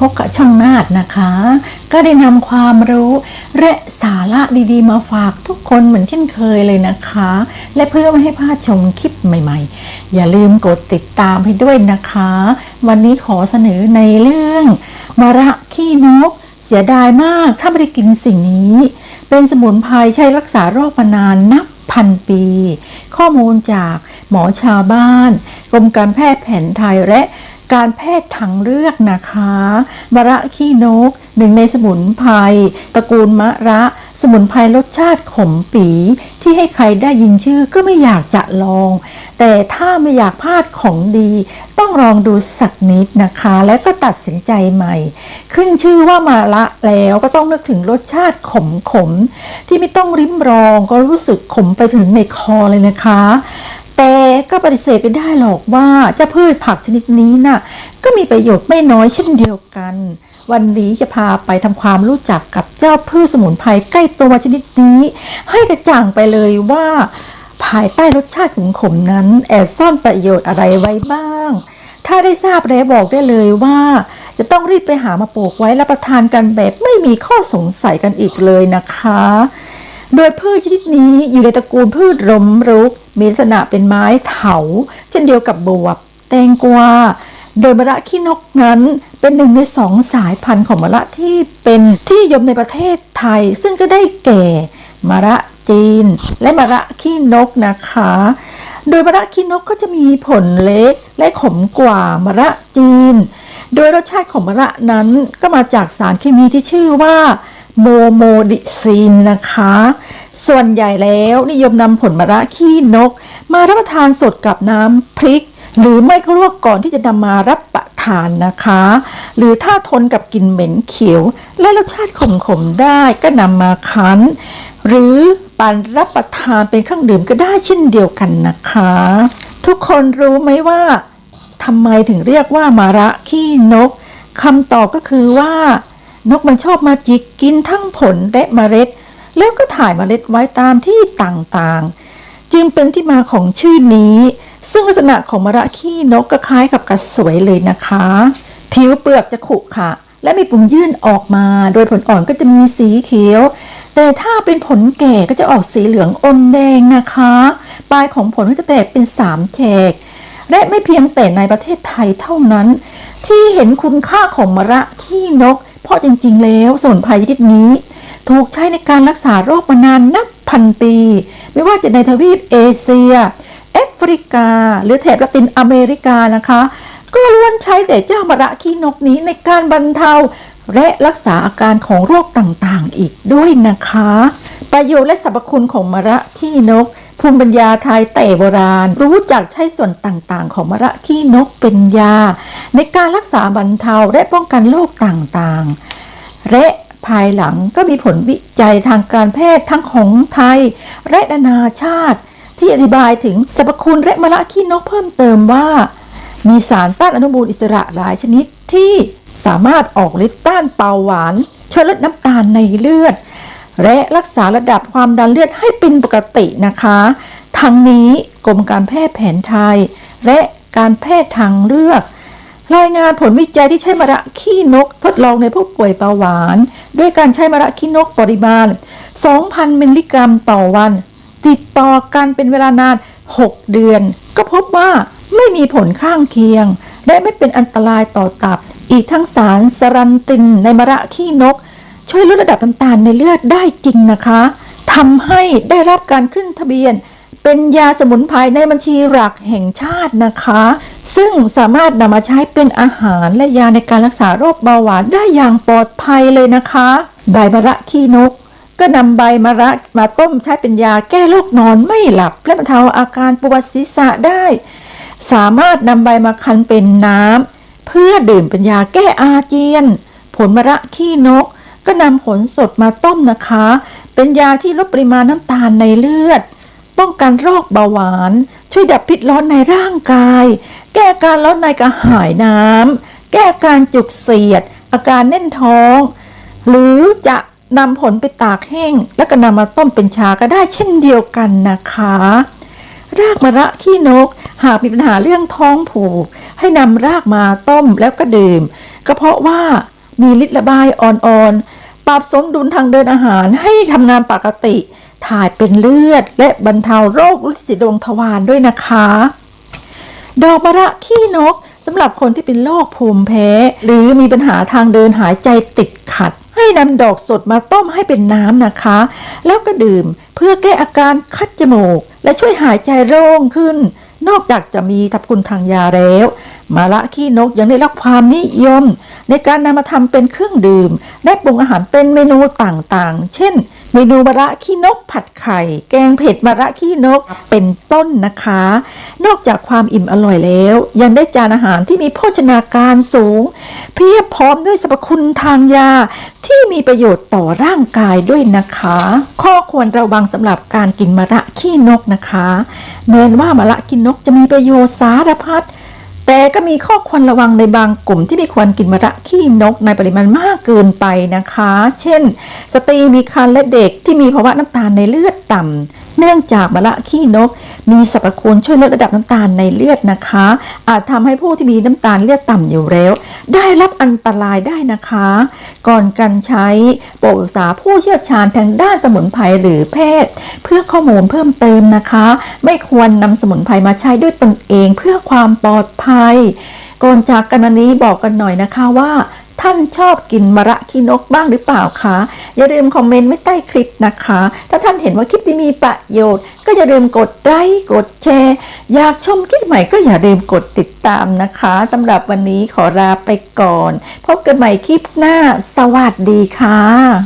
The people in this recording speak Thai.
พบกับช่องนาดนะคะ ก็ได้นำความรู้และสาระดีๆ มาฝากทุกคนเหมือนเช่นเคยเลยนะคะ และเพื่อไม่ให้พลาดชมคลิปใหม่ๆ อย่าลืมกดติดตามให้ด้วยนะคะ วันนี้ขอเสนอในเรื่องมะระขี้นก เสียดายมากถ้าไม่ได้กินสิ่งนี้ เป็นสมุนไพรใช้รักษาโรคมานานนับพันปี ข้อมูลจากหมอชาวบ้าน กรมการแพทย์แผนไทยและ การแพทย์ทางเลือกนะคะมะระขี้นกหนึ่งในสมุนไพรตระกูลมะระ สมุนไพรรสชาติขมปี ที่ให้ใครได้ยินชื่อก็ไม่อยากจะลอง แต่ถ้าไม่อยากพลาดของดี ต้องลองดูสักนิดนะคะ แล้วก็ตัดสินใจใหม่ ขึ้นชื่อว่ามาละแล้วก็ต้องนึกถึงรสชาติขมขมๆที่ไม่ต้องริมรองก็รู้สึกขมไปถึงในคอเลยนะคะ แต่ก็ปฏิเสธไม่ได้หรอกว่าเจ้าพืชผักชนิดนี้น่ะก็มีประโยชน์ไม่น้อยเช่นเดียวกัน วันนี้จะพาไปทำความรู้จักกับเจ้าพืชสมุนไพรใกล้ตัวชนิดนี้ ให้กระจ่างไปเลยว่า ภายใต้รสชาติขมนั้น แอบซ่อนประโยชน์อะไรไว้บ้าง ถ้าได้ทราบแล้วบอกได้เลยว่า จะต้องรีบไปหามาปลูกไว้รับประทานกันแบบไม่มีข้อสงสัยกันอีกเลยนะคะ โดยพืชชนิดนี้อยู่ในตระกูลพืชรมรุก มีลักษณะเป็นไม้เถา เช่นเดียวกับบวบ แตงกวา โดยมะระขี้นกนั้นเป็นหนึ่งในสองสายพันธุ์ของมะระที่เป็นที่ยมในประเทศไทย ซึ่งก็ได้แก่มะระจีน และมะระขี้นกนะคะ โดยมะระขี้นกก็จะมีผลเล็กและขมกว่ามะระจีน โดยรสชาติของมะระนั้นก็มาจากสารเคมีที่ชื่อว่าโมโมดิซินนะคะ ส่วนใหญ่แล้วนิยมนำผลมะระขี้นก มารับประทานสดกับน้ำพริก หรือไม่ก็ลวกก่อนที่จะนำมารับประทานนะคะ หรือถ้าทนกับกลิ่นเหม็นเขียว และรสชาติขมๆได้ก็นำมาคั้น หรือปั่นรับประทานเป็นเครื่องดื่มก็ได้เช่นเดียวกันนะคะ ทุกคนรู้ไหมว่าทำไมถึงเรียกว่ามาระขี้นกคำตอบก็คือว่า นกมันชอบมาจิกกินทั้งผลและเมล็ด แล้วก็ถ่ายเมล็ดไว้ตามที่ต่างๆ จึงเป็นที่มาของชื่อนี้ ซึ่งลักษณะของมะระขี้นกก็คล้ายกับกระสวยเลยนะคะ ผิวเปลือกจะขรุขระและมีปุ่มยื่นออกมา โดยผลอ่อนก็จะมีสีเขียว แต่ถ้าเป็นผลแก่ก็จะออกสีเหลืองอมแดงนะคะ ปลายของผลก็จะแตกเป็นสามแฉก และไม่เพียงแต่ในประเทศไทยเท่านั้น ที่เห็นคุณค่าของมะระขี้นก เพราะจริงๆ แล้วสมุนไพรชนิดนี้ ถูกใช้ในการรักษาโรคมานานนับพันปี ไม่ว่าจะในทวีปเอเชียแอฟริกา หรือแถบละตินอเมริกานะคะ ก็ล้วนใช้แต่เจ้ามะระขี้นกนี้ในการบรรเทาและรักษาอาการของโรคต่างๆอีกด้วยนะคะ ประโยชน์และสรรพคุณของมะระขี้นก ภูมิปัญญาไทยแต่โบราณ รู้จักใช้ส่วนต่างๆ ของมะระขี้นกเป็นยา ในการรักษาบรรเทาและป้องกันโรคต่างๆ และ ภายหลังก็มีผลวิจัยทางการแพทย์ทั้งของไทย และนานาชาติ ที่อธิบายถึงสรรพคุณและมะระขี้นกเพิ่มเติมว่า มีสารต้านอนุมูลอิสระหลายชนิดที่สามารถออกฤทธิ์ต้านเบาหวานช่วยลดน้ำตาลในเลือด และรักษาระดับความดันเลือดให้เป็นปกตินะคะ ทั้งนี้กรมการแพทย์แผนไทย และการแพทย์ทางเลือก รายงานผลวิจัยที่ใช้มะระขี้นกทดลองในผู้ป่วยเบาหวาน ด้วยการใช้มะระขี้นกปริมาณ 2,000 มิลลิกรัมต่อวัน ติดต่อกันเป็นเวลานาน 6 เดือน ก็พบว่าไม่มีผลข้างเคียง และไม่เป็นอันตรายต่อตับ อีกทั้งสารสรันตินในมะระขี้นก ช่วยลดระดับน้ำตาลในเลือดได้จริงนะคะทำให้ได้รับการขึ้นทะเบียนเป็นยาสมุนไพรในบัญชีหลักแห่งชาตินะคะ ซึ่งสามารถนำมาใช้เป็นอาหารและยาในการรักษาโรคเบาหวานได้อย่างปลอดภัยเลยนะคะ ใบมะระขี้นก ก็นำใบมะระมาต้มใช้เป็นยาแก้โรคนอนไม่หลับ และบรรเทาอาการปวดศีรษะได้ สามารถนำใบมาคั้นเป็นน้ำเพื่อดื่มเป็นยาแก้อาเจียน ผลมะระขี้นก ก็นำผลสดมาต้มนะคะ เป็นยาที่ลดปริมาณน้ำตาลในเลือด ป้องกันโรคเบาหวาน ช่วยดับพิษร้อนในร่างกาย แก้การร้อนในกระหายน้ำ แก้การจุกเสียด อาการแน่นท้อง หรือจะนำผลไปตากแห้ง แล้วก็นำมาต้มเป็นชาก็ได้เช่นเดียวกันนะคะ รากมะระขี้นก หากมีปัญหาเรื่องท้องผูก ให้นำรากมาต้มแล้วก็ดื่ม ก็เพราะว่ามีฤทธิ์ระบายอ่อนๆ ปรับสมดุลทางเดินอาหารให้ทำงานปกติ ถ่ายเป็นเลือดและบรรเทาโรคลินสีดวงทวารด้วยนะคะ ดอกมะระขี้นกสำหรับคนที่เป็นโรคภูมิแพ้ หรือมีปัญหาทางเดินหายใจติดขัด ให้นำดอกสดมาต้มให้เป็นน้ำนะคะ แล้วก็ดื่มเพื่อแก้อาการคัดจมูก และช่วยหายใจโล่งขึ้น นอกจากจะมีสรรพคุณทางยาแล้วมะระขี้นกยังได้รับความนิยม ในการนำมาทำเป็นเครื่องดื่ม และปรุงอาหารเป็นเมนูต่างๆ เช่น เมนูมะระขี้นกผัดไข่ แกงเผ็ดมะระขี้นกเป็นต้นนะคะ นอกจากความอิ่มอร่อยแล้ว ยังได้จานอาหารที่มีโภชนาการสูง เพียบพร้อมด้วยสรรพคุณทางยาที่มีประโยชน์ต่อร่างกายด้วยนะคะ ข้อควรระวังสำหรับการกินมะระขี้นกนะคะแม้ว่ามะระขี้นกจะมีประโยชน์สารพัด แต่ก็มีข้อควรระวังในบางกลุ่มที่ไม่ควรกินมะระขี้นกในปริมาณมากเกินไปนะคะ เช่น สตรีมีครรภ์และเด็กที่มีภาวะน้ำตาลในเลือดต่ำ เนื่องจากมะระขี้นก มีสรรพคุณช่วยลดระดับน้ำตาลในเลือดนะคะ อาจทำให้ผู้ที่มีน้ำตาลเลือดต่ำอยู่แล้ว ได้รับอันตรายได้นะคะ ก่อนการใช้โปรึกษาผู้เชี่ยวชาญทางด้านสมุนไพรหรือแพทย์ เพื่อข้อมูลเพิ่มเติมนะคะ ไม่ควรนำสมุนไพรมาใช้ด้วยตนเองเพื่อความปลอดภัย ก่อนจากกันวันนี้บอกกันหน่อยนะคะว่าานชอบกินมะระขี้นกบ้างหรือเปล่าคะ อย่าลืมคอมเมนต์ไว้ใต้คลิปนะคะ ถ้าท่านเห็นว่าคลิปนี้มีประโยชน์ ก็อย่าลืมกดไลค์กดแชร์ อยากชมคลิปใหม่ก็อย่าลืมกดติดตามนะคะสำหรับวันนี้ขอลาไปก่อน พบกันใหม่คลิปหน้า สวัสดีค่ะ